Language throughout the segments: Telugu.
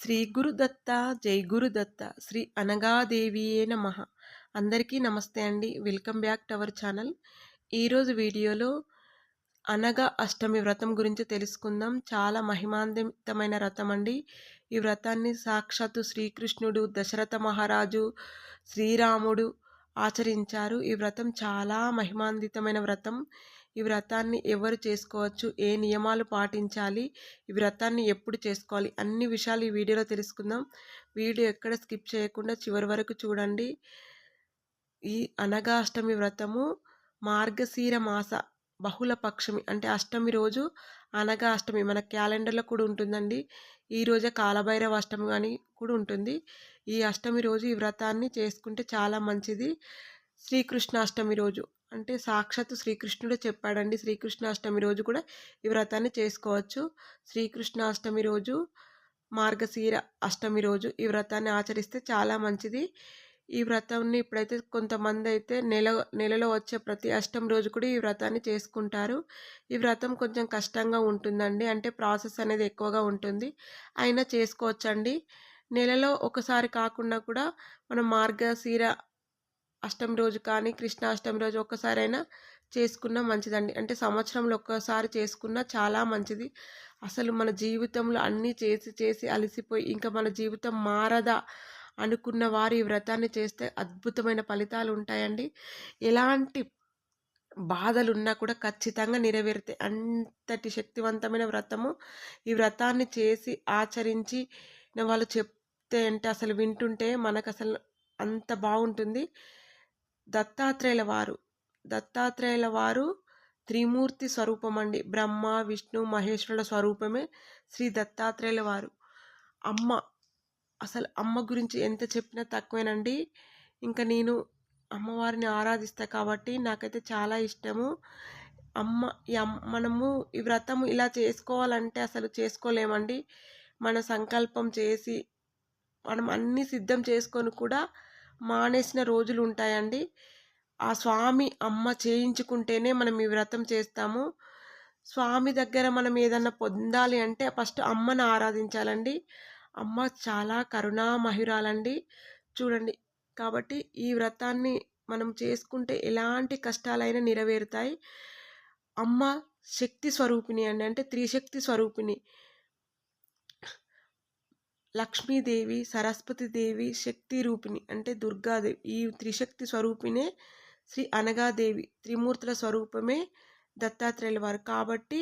శ్రీ గురుదత్త జై గురుదత్త శ్రీ అనగాదేవియే నమ. అందరికీ నమస్తే అండి. Welcome back to our channel. ఈరోజు వీడియోలో అనగా అష్టమి వ్రతం గురించి తెలుసుకుందాం. చాలా మహిమాందితమైన వ్రతం అండి. ఈ వ్రతాన్ని సాక్షాత్తు శ్రీకృష్ణుడు దశరథ మహారాజు శ్రీరాముడు ఆచరించారు. ఈ వ్రతం చాలా మహిమాందితమైన వ్రతం. ఈ వ్రతాన్ని ఎవరు చేసుకోవచ్చు? ఏ నియమాలు పాటించాలి? ఈ వ్రతాన్ని ఎప్పుడు చేసుకోవాలి? అన్ని విషయాలు ఈ వీడియోలో తెలుసుకుందాం. వీడియో ఎక్కడ స్కిప్ చేయకుండా చివరి వరకు చూడండి. ఈ అనగాష్టమి వ్రతము మార్గశీర మాస బహుళ పక్షమి అంటే అష్టమి రోజు అనగా అష్టమి మన క్యాలెండర్లో కూడా ఉంటుందండి. ఈ రోజే కాలభైరవ అష్టమి అని కూడా ఉంటుంది. ఈ అష్టమి రోజు ఈ వ్రతాన్ని చేసుకుంటే చాలా మంచిది. శ్రీకృష్ణాష్టమి రోజు అంటే సాక్షాత్తు శ్రీకృష్ణుడు చెప్పాడండి. శ్రీకృష్ణాష్టమి రోజు కూడా ఈ వ్రతాన్ని చేసుకోవచ్చు. శ్రీకృష్ణాష్టమి రోజు మార్గశీర అష్టమి రోజు ఈ వ్రతాన్ని ఆచరిస్తే చాలా మంచిది. ఈ వ్రతాన్ని ఇప్పుడైతే కొంతమంది అయితే నెల నెలలో వచ్చే ప్రతి అష్టం రోజు కూడా ఈ వ్రతాన్ని చేసుకుంటారు. ఈ వ్రతం కొంచెం కష్టంగా ఉంటుందండి. అంటే ప్రాసెస్ అనేది ఎక్కువగా ఉంటుంది. అయినా చేసుకోవచ్చండి. నెలలో ఒకసారి కాకుండా కూడా మనం మార్గశీర అష్టమి రోజు కానీ కృష్ణాష్టమి రోజు ఒక్కసారైనా చేసుకున్నా మంచిదండి. అంటే సంవత్సరంలో ఒక్కసారి చేసుకున్నా చాలా మంచిది. అసలు మన జీవితంలో అన్నీ చేసి చేసి అలసిపోయి ఇంకా మన జీవితం మారదా అనుకున్న వారు ఈ వ్రతాన్ని చేస్తే అద్భుతమైన ఫలితాలు ఉంటాయండి. ఎలాంటి బాధలు ఉన్నా కూడా ఖచ్చితంగా నెరవేరుతాయి అంతటి శక్తివంతమైన వ్రతము ఈ వ్రతాన్ని చేసి ఆచరించి వాళ్ళు చెప్తే అంటే అసలు వింటుంటే మనకు అసలు అంత బాగుంటుంది. దత్తాత్రేయుల వారు. దత్తాత్రేయుల వారు త్రిమూర్తి స్వరూపం అండి బ్రహ్మ విష్ణు మహేశ్వరుల స్వరూపమే శ్రీ దత్తాత్రేయుల వారు. అమ్మ అసలు అమ్మ గురించి ఎంత చెప్పినా తక్కువేనండి. ఇంకా నేను అమ్మవారిని ఆరాధిస్తా కాబట్టి నాకైతే చాలా ఇష్టము. అమ్మ ఈ అమ్మ మనము ఈ వ్రతము ఇలా చేసుకోవాలంటే అసలు చేసుకోలేమండి. మన సంకల్పం చేసి మనం అన్నీ సిద్ధం చేసుకొని కూడా మానేసిన రోజులు ఉంటాయండి ఆ స్వామి అమ్మ చేయించుకుంటేనే మనం ఈ వ్రతం చేస్తాము. స్వామి దగ్గర మనం ఏదన్నా పొందాలి అంటే ఫస్ట్ అమ్మను ఆరాధించాలండి. అమ్మ చాలా కరుణామహిరాలండి చూడండి కాబట్టి ఈ వ్రతాన్ని మనం చేసుకుంటే ఎలాంటి కష్టాలైనా నెరవేరుతాయి. అమ్మ శక్తి స్వరూపిణి అండి అంటే త్రిశక్తి స్వరూపిణి. లక్ష్మీదేవి సరస్వతిదేవి శక్తి రూపిణి అంటే దుర్గాదేవి. ఈ త్రిశక్తి స్వరూపిణే శ్రీ అనగాదేవి. త్రిమూర్తుల స్వరూపమే దత్తాత్రేయుల వారు. కాబట్టి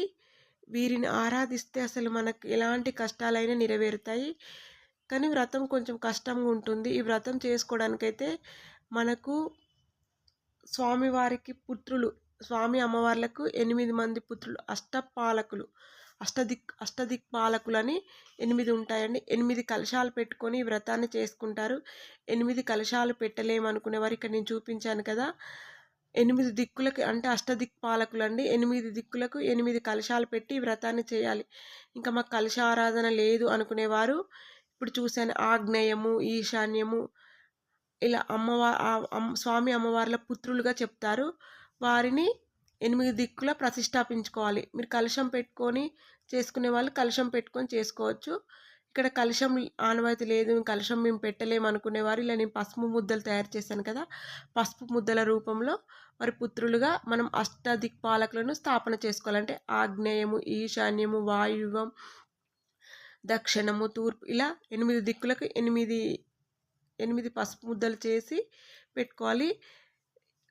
వీరిని ఆరాధిస్తే అసలు మనకు ఎలాంటి కష్టాలైనా నెరవేరుతాయి. కానీ వ్రతం కొంచెం కష్టంగా ఉంటుంది. ఈ వ్రతం చేసుకోవడానికైతే మనకు స్వామివారికి పుత్రులు స్వామి అమ్మవార్లకు ఎనిమిది మంది పుత్రులు అష్టపాలకులు అష్టదిక్ అష్టదిక్ పాలకులని ఎనిమిది ఉంటాయండి. ఎనిమిది కలశాలు పెట్టుకొని వ్రతాన్ని చేసుకుంటారు. ఎనిమిది కలశాలు పెట్టలేమనుకునే వారు ఇక్కడ నేను చూపించాను కదా. ఎనిమిది దిక్కులకి అంటే అష్టదిక్ పాలకులు అండి ఎనిమిది దిక్కులకు ఎనిమిది కలశాలు పెట్టి వ్రతాన్ని చేయాలి. ఇంకా మాకు కలశారాధన లేదు అనుకునేవారు ఇప్పుడు చూశాను. ఆగ్నేయము ఈశాన్యము ఇలా అమ్మవారు స్వామి అమ్మవార్ల పుత్రులుగా చెప్తారు. వారిని ఎనిమిది దిక్కుల ప్రతిష్టాపించుకోవాలి. మీరు కలుషం పెట్టుకొని చేసుకునే వాళ్ళు కలుషం పెట్టుకొని చేసుకోవచ్చు. ఇక్కడ కలుషం ఆనవాయితీ లేదు కలుషం మేము పెట్టలేము అనుకునేవారు ఇలా నేను పసుపు ముద్దలు తయారు చేశాను కదా పసుపు ముద్దల రూపంలో మరి పుత్రులుగా మనం అష్టదిక్పాలకులను స్థాపన చేసుకోవాలంటే ఆగ్నేయము ఈశాన్యము వాయువం దక్షిణము తూర్పు ఇలా ఎనిమిది దిక్కులకు ఎనిమిది ఎనిమిది పసుపు ముద్దలు చేసి పెట్టుకోవాలి.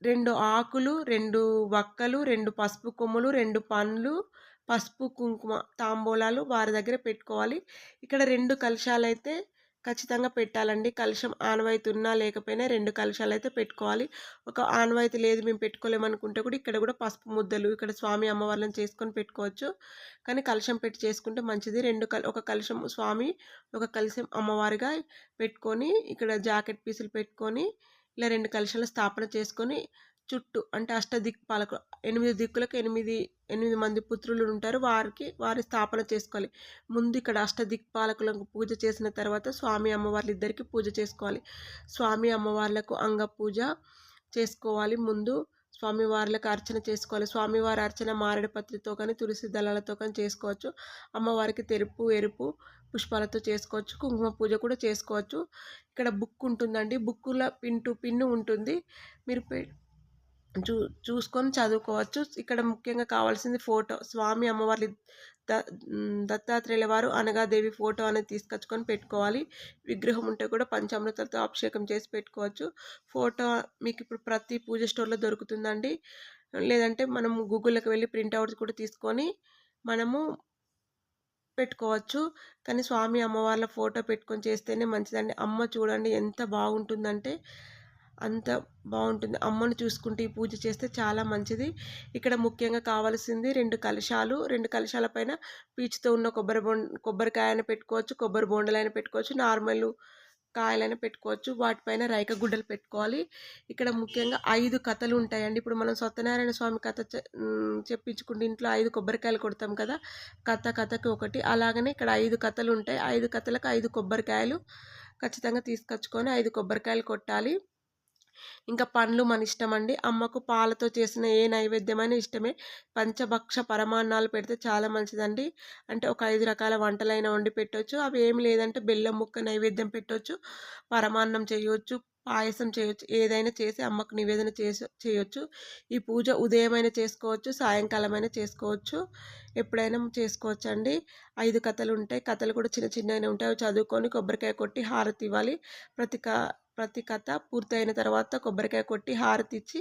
రెండు ఆకులు రెండు వక్కలు రెండు పసుపు కొమ్ములు రెండు పండ్లు పసుపు కుంకుమ తాంబూలాలు వారి దగ్గర పెట్టుకోవాలి. ఇక్కడ రెండు కలశాలు అయితే ఖచ్చితంగా పెట్టాలండి. కలుషం ఆనవాయితీ ఉన్నా లేకపోయినా రెండు కలశాలు అయితే పెట్టుకోవాలి. ఒక ఆనవాయితీ లేదు మేము పెట్టుకోలేమనుకుంటే కూడా ఇక్కడ కూడా పసుపు ముద్దలు ఇక్కడ స్వామి అమ్మవార్లను చేసుకొని పెట్టుకోవచ్చు. కానీ కలశం పెట్టి చేసుకుంటే మంచిది. రెండు కల్ ఒక కలశం స్వామి ఒక కలశం అమ్మవారిగా పెట్టుకొని ఇక్కడ జాకెట్ పీసులు పెట్టుకొని ఇలా రెండు కలశాలు స్థాపన చేసుకొని చుట్టూ అంటే అష్టదిక్పాలకు ఎనిమిది దిక్కులకు ఎనిమిది ఎనిమిది మంది పుత్రులు ఉంటారు. వారికి వారి స్థాపన చేసుకోవాలి. ముందు ఇక్కడ అష్టదిక్పాలకులకు పూజ చేసిన తర్వాత స్వామి అమ్మవార్లు ఇద్దరికి పూజ చేసుకోవాలి. స్వామి అమ్మవార్లకు అంగ పూజ చేసుకోవాలి. ముందు స్వామివార్లకు అర్చన చేసుకోవాలి. స్వామివారి అర్చన మారేడుపత్రితో కానీ తులసి దళాలతో కానీ చేసుకోవచ్చు. అమ్మవారికి తెరుపు ఎరుపు పుష్పాలతో చేసుకోవచ్చు కుంకుమ పూజ కూడా చేసుకోవచ్చు. ఇక్కడ బుక్ ఉంటుందండి. బుక్కుల పిన్ టు పిన్ ఉంటుంది. మీరు చూ చూసుకొని చదువుకోవచ్చు. ఇక్కడ ముఖ్యంగా కావాల్సింది ఫోటో. స్వామి అమ్మవారి ద దత్తాత్రేయుల వారు అనగాదేవి ఫోటో అనేది తీసుకొచ్చుకొని పెట్టుకోవాలి. విగ్రహం ఉంటే కూడా పంచామృతాలతో అభిషేకం చేసి పెట్టుకోవచ్చు. ఫోటో మీకు ఇప్పుడు ప్రతి పూజ స్టోర్లో దొరుకుతుందండి. లేదంటే మనం గూగుల్లోకి వెళ్ళి ప్రింట్అవుట్స్ కూడా తీసుకొని మనము పెట్టుకోవచ్చు. కానీ స్వామి అమ్మవార్ల ఫోటో పెట్టుకొని చేస్తేనే మంచిదండి. అమ్మ చూడండి ఎంత బాగుంటుందంటే అంత బాగుంటుంది. అమ్మను చూసుకుంటూ ఈ పూజ చేస్తే చాలా మంచిది. ఇక్కడ ముఖ్యంగా కావాల్సింది రెండు కలశాలు. రెండు కలశాల పైన పీచుతో ఉన్న కొబ్బరి బొండ కొబ్బరికాయన పెట్టుకోవచ్చు కొబ్బరి బొండలైనా పెట్టుకోవచ్చు. నార్మల్ కాయలైనా పెట్టుకోవచ్చు. వాటిపైన రైక గుడ్డలు పెట్టుకోవాలి. ఇక్కడ ముఖ్యంగా ఐదు కథలు ఉంటాయండి. ఇప్పుడు మనం సత్యనారాయణ స్వామి కథ చెప్పించుకుంటే ఇంట్లో ఐదు కొబ్బరికాయలు కొడతాం కదా. కథ కథకి ఒకటి. అలాగనే ఇక్కడ ఐదు కథలు ఉంటాయి. ఐదు కథలకు ఐదు కొబ్బరికాయలు ఖచ్చితంగా తీసుకొచ్చుకొని ఐదు కొబ్బరికాయలు కొట్టాలి. ఇంకా పండ్లు మన ఇష్టం అండి. అమ్మకు పాలతో చేసిన ఏ నైవేద్యమైన ఇష్టమే. పంచభక్ష పరమాన్నాలు పెడితే చాలా మంచిదండి. అంటే ఒక ఐదు రకాల వంటలైనా వండి పెట్టవచ్చు అవి ఏమి లేదంటే బెల్లం ముక్క నైవేద్యం పెట్టవచ్చు పరమాన్నం చేయవచ్చు పాయసం చేయొచ్చు. ఏదైనా చేసి అమ్మకు నివేదన చేసి చేయొచ్చు. ఈ పూజ ఉదయమైనా చేసుకోవచ్చు. సాయంకాలమైనా చేసుకోవచ్చు. ఎప్పుడైనా చేసుకోవచ్చు అండి ఐదు కథలు ఉంటాయి కథలు కూడా చిన్న చిన్నవి ఉంటాయి. అవి చదువుకొని కొబ్బరికాయ కొట్టి హారతి ఇవ్వాలి. ప్రతి ప్రతి కథ పూర్తయిన తర్వాత కొబ్బరికాయ కొట్టి హారతి ఇచ్చి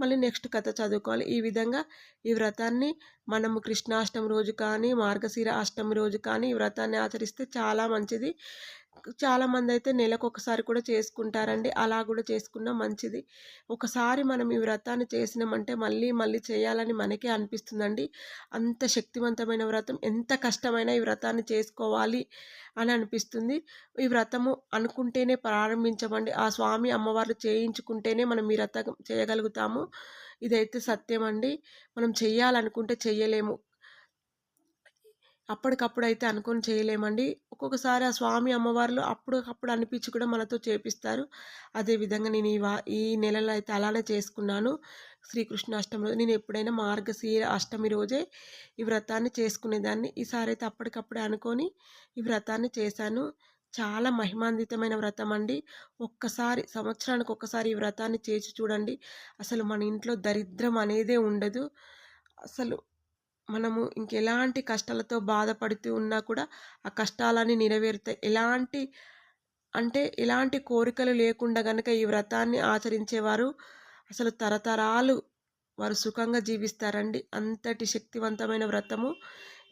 మళ్ళీ నెక్స్ట్ కథ చదువుకోవాలి. ఈ విధంగా ఈ వ్రతాన్ని మనము కృష్ణాష్టమి రోజు కానీ మార్గశిర అష్టమి రోజు కానీ ఈ వ్రతాన్ని ఆచరిస్తే చాలా మంచిది. చాలామంది అయితే నెలకు ఒకసారి కూడా చేసుకుంటారండి. అలా కూడా చేసుకున్నా మంచిది. ఒకసారి మనం ఈ వ్రతాన్ని చేసినామంటే మళ్ళీ మళ్ళీ చేయాలని మనకే అనిపిస్తుందండి. అంత శక్తివంతమైన వ్రతం ఎంత కష్టమైనా ఈ వ్రతాన్ని చేసుకోవాలి అని అనిపిస్తుంది. ఈ వ్రతము అనుకుంటేనే ప్రారంభించమండి. ఆ స్వామి అమ్మవారు చేయించుకుంటేనే మనం ఈ వ్రతం చేయగలుగుతాము. ఇదైతే సత్యం అండి మనం చేయాలనుకుంటే చేయలేము అప్పటికప్పుడు అయితే అనుకొని చేయలేమండి. ఒక్కొక్కసారి ఆ స్వామి అమ్మవార్లు అప్పటికప్పుడు అనిపించి కూడా మనతో చేపిస్తారు. అదేవిధంగా నేను ఈ వా ఈ నెలలో అయితే అలానే చేసుకున్నాను. శ్రీకృష్ణ అష్టమి రోజు నేను ఎప్పుడైనా మార్గశీర అష్టమి రోజే ఈ వ్రతాన్ని చేసుకునేదాన్ని. ఈసారి అయితే అప్పటికప్పుడే అనుకొని ఈ వ్రతాన్ని చేశాను. చాలా మహిమాన్వితమైన వ్రతం అండి. ఒక్కసారి సంవత్సరానికి ఒక్కసారి ఈ వ్రతాన్ని చేసి చూడండి. అసలు మన ఇంట్లో దరిద్రం అనేదే ఉండదు. అసలు మనము ఇంకెలాంటి కష్టాలతో బాధపడుతూ ఉన్నా కూడా ఆ కష్టాలన్నీ నెరవేరుతాయి. ఎలాంటి అంటే ఎలాంటి కోరికలు లేకుండా కనుక ఈ వ్రతాన్ని ఆచరించేవారు అసలు తరతరాలు వారు సుఖంగా జీవిస్తారండి. అంతటి శక్తివంతమైన వ్రతము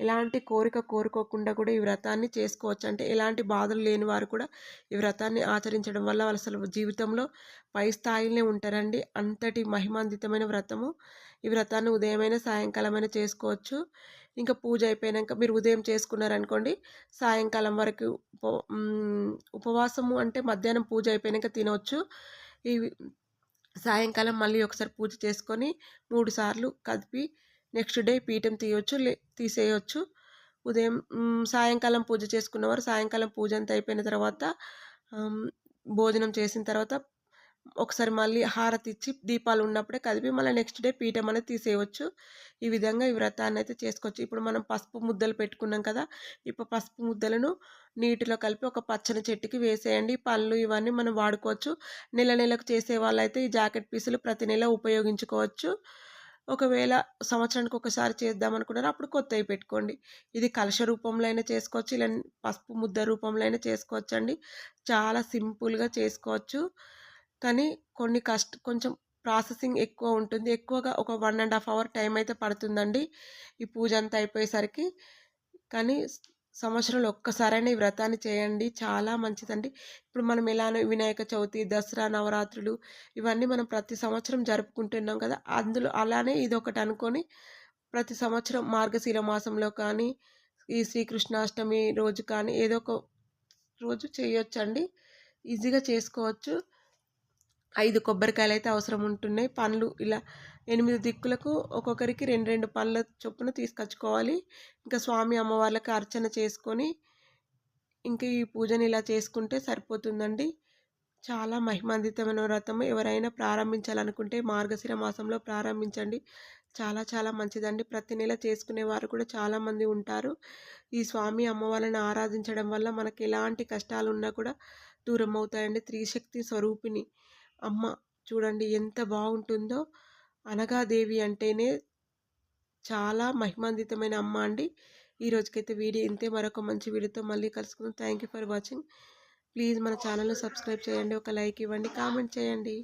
ఎలాంటి కోరిక కోరుకోకుండా కూడా ఈ వ్రతాన్ని చేసుకోవచ్చు. అంటే ఎలాంటి బాధలు లేని వారు కూడా ఈ వ్రతాన్ని ఆచరించడం వల్ల వాళ్ళు అసలు జీవితంలో పై స్థాయిలోనే ఉంటారండి. అంతటి మహిమాందితమైన వ్రతము. ఈ వ్రతాన్ని ఉదయమైన సాయంకాలమైన చేసుకోవచ్చు. ఇంకా పూజ అయిపోయాక మీరు ఉదయం చేసుకున్నారనుకోండి సాయంకాలం వరకు ఉపవాసము అంటే మధ్యాహ్నం పూజ అయిపోయాక తినవచ్చు ఈ సాయంకాలం మళ్ళీ ఒకసారి పూజ చేసుకొని మూడు సార్లు కదిపి నెక్స్ట్ డే పీఠం తీయవచ్చు లే తీసేయవచ్చు ఉదయం సాయంకాలం పూజ చేసుకున్నవారు సాయంకాలం పూజ అంతా అయిపోయిన తర్వాత భోజనం చేసిన తర్వాత ఒకసారి మళ్ళీ హారతి ఇచ్చి దీపాలు ఉన్నప్పుడే కదిపి మళ్ళీ నెక్స్ట్ డే పీఠం అనేది తీసేయవచ్చు ఈ విధంగా ఈ వ్రతాన్ని అయితే చేసుకోవచ్చు. ఇప్పుడు మనం పసుపు ముద్దలు పెట్టుకున్నాం కదా ఇప్పుడు పసుపు ముద్దలను నీటిలో కలిపి ఒక పచ్చని చెట్టుకి వేసేయండి. పళ్ళు ఇవన్నీ మనం వాడుకోవచ్చు. నెల నెలకు చేసే వాళ్ళైతే ఈ జాకెట్ పీసులు ప్రతి నెల ఉపయోగించుకోవచ్చు. ఒకవేళ సంవత్సరానికి ఒకసారి చేద్దాం అనుకున్నారు అప్పుడు కొత్తవి పెట్టుకోండి. ఇది కలశ రూపంలో అయినా చేసుకోవచ్చు ఇలా పసుపు ముద్ద రూపంలో అయినా చేసుకోవచ్చు అండి చాలా సింపుల్గా చేసుకోవచ్చు. కానీ కొన్ని కష్ట కొంచెం ప్రాసెసింగ్ ఎక్కువ ఉంటుంది. ఎక్కువగా ఒక one and half hour time అయితే పడుతుందండి. ఈ పూజ అంతా అయిపోయేసరికి. కానీ సంవత్సరంలో ఒక్కసారైనా ఈ వ్రతాన్ని చేయండి. చాలా మంచిదండి. ఇప్పుడు మనం ఎలానో వినాయక చవితి దసరా నవరాత్రులు ఇవన్నీ మనం ప్రతి సంవత్సరం జరుపుకుంటున్నాం కదా! అందులో అలానే ఇది ఒకటి అనుకొని ప్రతి సంవత్సరం మార్గశీల మాసంలో కానీ ఈ శ్రీకృష్ణాష్టమి రోజు కానీ ఏదో ఒక రోజు చేయొచ్చండి. ఈజీగా చేసుకోవచ్చు. ఐదు కొబ్బరికాయలు అయితే అవసరం ఉంటున్నాయి పండ్లు ఇలా ఎనిమిది దిక్కులకు ఒక్కొక్కరికి రెండు రెండు పండ్ల చొప్పున తీసుకొచ్చుకోవాలి. ఇంకా స్వామి అమ్మవార్లకి అర్చన చేసుకొని ఇంకా ఈ పూజని ఇలా చేసుకుంటే సరిపోతుందండి. చాలా మహిమాందితమైన వ్రతం ఎవరైనా ప్రారంభించాలనుకుంటే మార్గశిర మాసంలో ప్రారంభించండి. చాలా చాలా మంచిదండి. ప్రతి నెల చేసుకునే వారు కూడా చాలామంది ఉంటారు. ఈ స్వామి అమ్మవారిని ఆరాధించడం వల్ల మనకి ఎలాంటి కష్టాలు ఉన్నా కూడా దూరం అవుతాయండి త్రిశక్తి స్వరూపిణి. అమ్మ చూడండి ఎంత బాగుంటుందో. అనగాదేవి అంటేనే చాలా మహిమాన్వితమైన అమ్మ అండి. ఈ రోజుకైతే వీడియో ఇంతే. మరొక మంచి వీడియోతో మళ్ళీ కలుసుకుందాం. Thank you for watching please మన ఛానల్ను సబ్స్క్రైబ్ చేయండి. ఒక లైక్ ఇవ్వండి. కామెంట్ చేయండి.